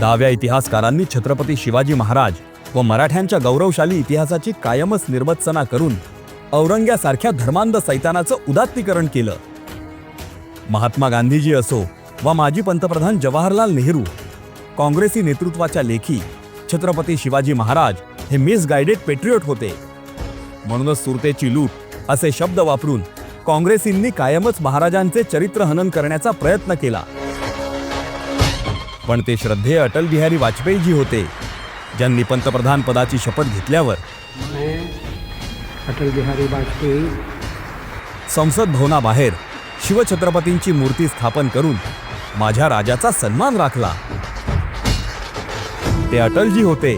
डाव्या इतिहासकारांनी छत्रपती शिवाजी महाराज व मराठ्यांच्या गौरवशाली इतिहासाची कायमच निर्वत्सना करून औरंग्यासारख्या धर्मांध सैतानाचं उदात्तीकरण केलं. महात्मा गांधीजी असो वा माजी पंतप्रधान जवाहरलाल नेहरू काँग्रेसी नेतृत्वाच्या लेखी छत्रपती शिवाजी महाराज हे मिसगायडेड पेट्रियट होते. म्हणूनच सुरतेची लूट असे शब्द वापरून काँग्रेसींनी कायमच महाराजांचे चरित्रहनन करण्याचा प्रयत्न केला. पण ते श्रद्धेय अटल बिहारी वाजपेयीजी होते ज्यांनी पंतप्रधान पदाची शपथ घेतल्यावर अटल बिहारी वाजपेयी संसद भवनाबाहेर शिवछत्रपतींची मूर्ती स्थापन करून माझ्या राजाचा सन्मान राखला. ते अटलजी होते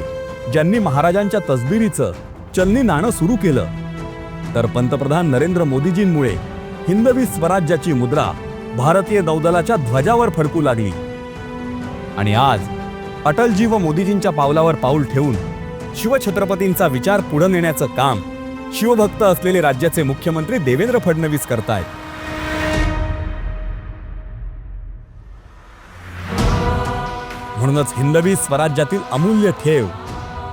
ज्यांनी महाराजांच्या तसबिरीचं चलनी नाणं सुरू केलं. तर पंतप्रधान नरेंद्र मोदीजींमुळे हिंदवी स्वराज्याची मुद्रा भारतीय नौदलाच्या ध्वजावर फडकू लागली. आणि आज अटलजी व मोदीजींच्या पावलावर पाऊल ठेवून शिवछत्रपतींचा विचार पुढे नेण्याचं काम शिवभक्त असलेले राज्याचे मुख्यमंत्री देवेंद्र फडणवीस करतायत. म्हणूनच हिंदवी स्वराज्यातील अमूल्य ठेव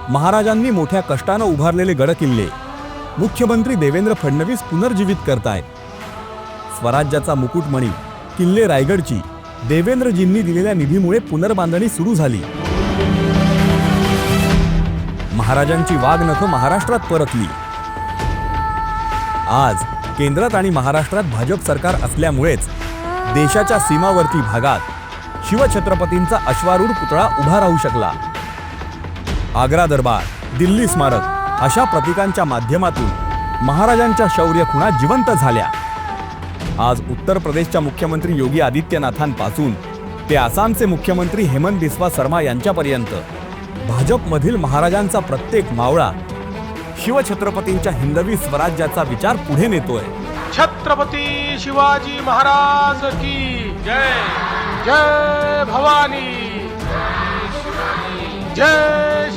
महाराजांनी मोठ्या कष्टानं उभारलेले गडकिल्ले मुख्यमंत्री देवेंद्र फडणवीस पुनर्जीवित करतायत. स्वराज्याचा मुकुटमणी किल्ले रायगडची देवेंद्रजींनी दिलेल्या निधीमुळे पुनर्बांधणी सुरू झाली. महाराजांची वाघनखं महाराष्ट्रात परतली. आज केंद्रात आणि महाराष्ट्रात भाजप सरकार असल्यामुळेच देशाच्या सीमावर्ती भागात शिवछत्रपतींचा अश्वारूढ पुतळा उभा राहू शकला. आग्रा दरबार दिल्ली स्मारक अशा प्रतीकांच्या माध्यमातून महाराजांच्या शौर्य खुणा जिवंत झाल्या. आज उत्तर प्रदेशच्या मुख्यमंत्री योगी आदित्यनाथांपासून. ते आसामचे मुख्यमंत्री हेमंत बिस्वा शर्मा यांच्यापर्यंत. भाजपमधील महाराजांचा प्रत्येक मावळा. शिवछत्रपतींच्या हिंदवी स्वराज्याचा विचार पुढे नेतोय. छत्रपती शिवाजी महाराज की जय. जय भवानी. जय